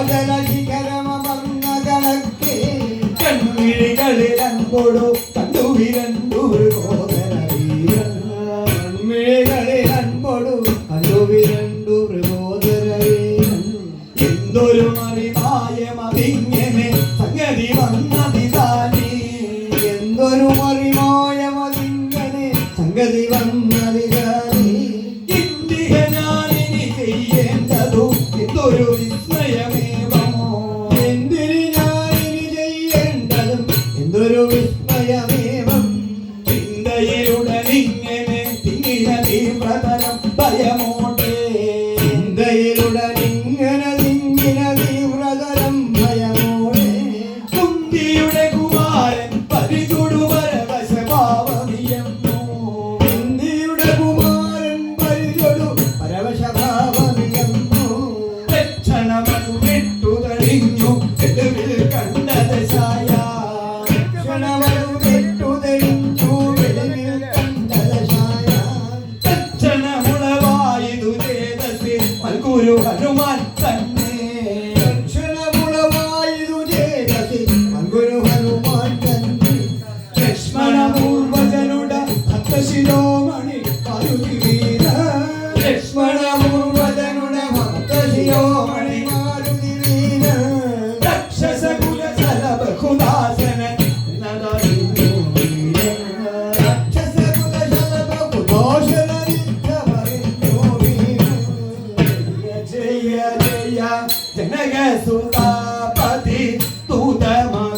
Olha na जनयसुतापति तूतमा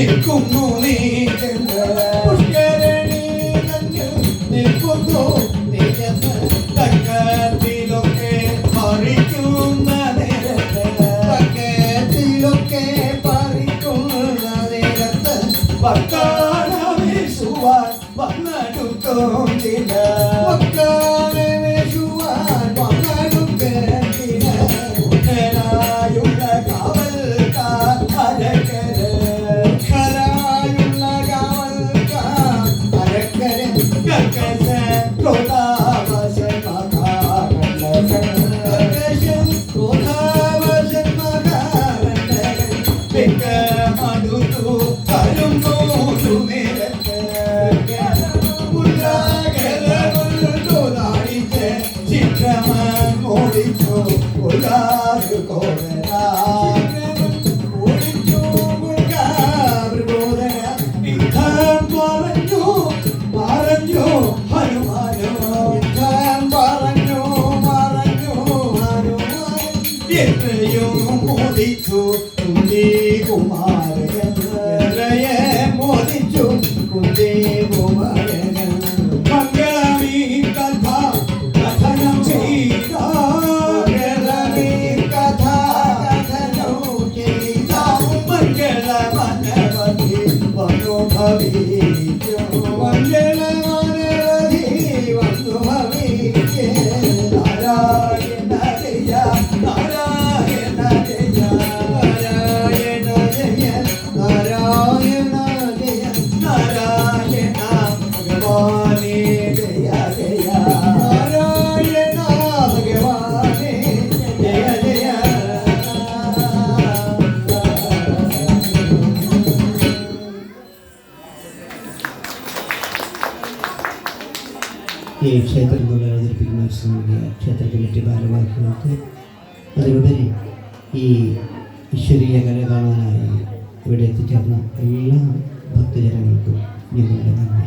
നിൽക്കുന്നു നീ പുഷ്കരണി നിൽക്കുന്നു തക്കത്തിലൊക്കെ പറിക്കുന്ന നേരത്ത് തക്കത്തിലൊക്കെ പറിക്കുന്ന നേരത്ത് ഭക്താട വീശുവാൻ വന്നെടുക്കും ചില I'll be. ക്ഷേത്രം നമ്മൾ അവതരിപ്പിക്കുന്ന ഒരു സംഗതിയ ക്ഷേത്രത്തിലെ മറ്റ് ഭാരവാഹികൾക്ക് അതിലുപരി ഈ ഈശ്വരീയ കല ഇവിടെ എത്തിച്ചേർന്ന എല്ലാ ഭക്തജനങ്ങൾക്കും ഞങ്ങളുടെ നന്ദി.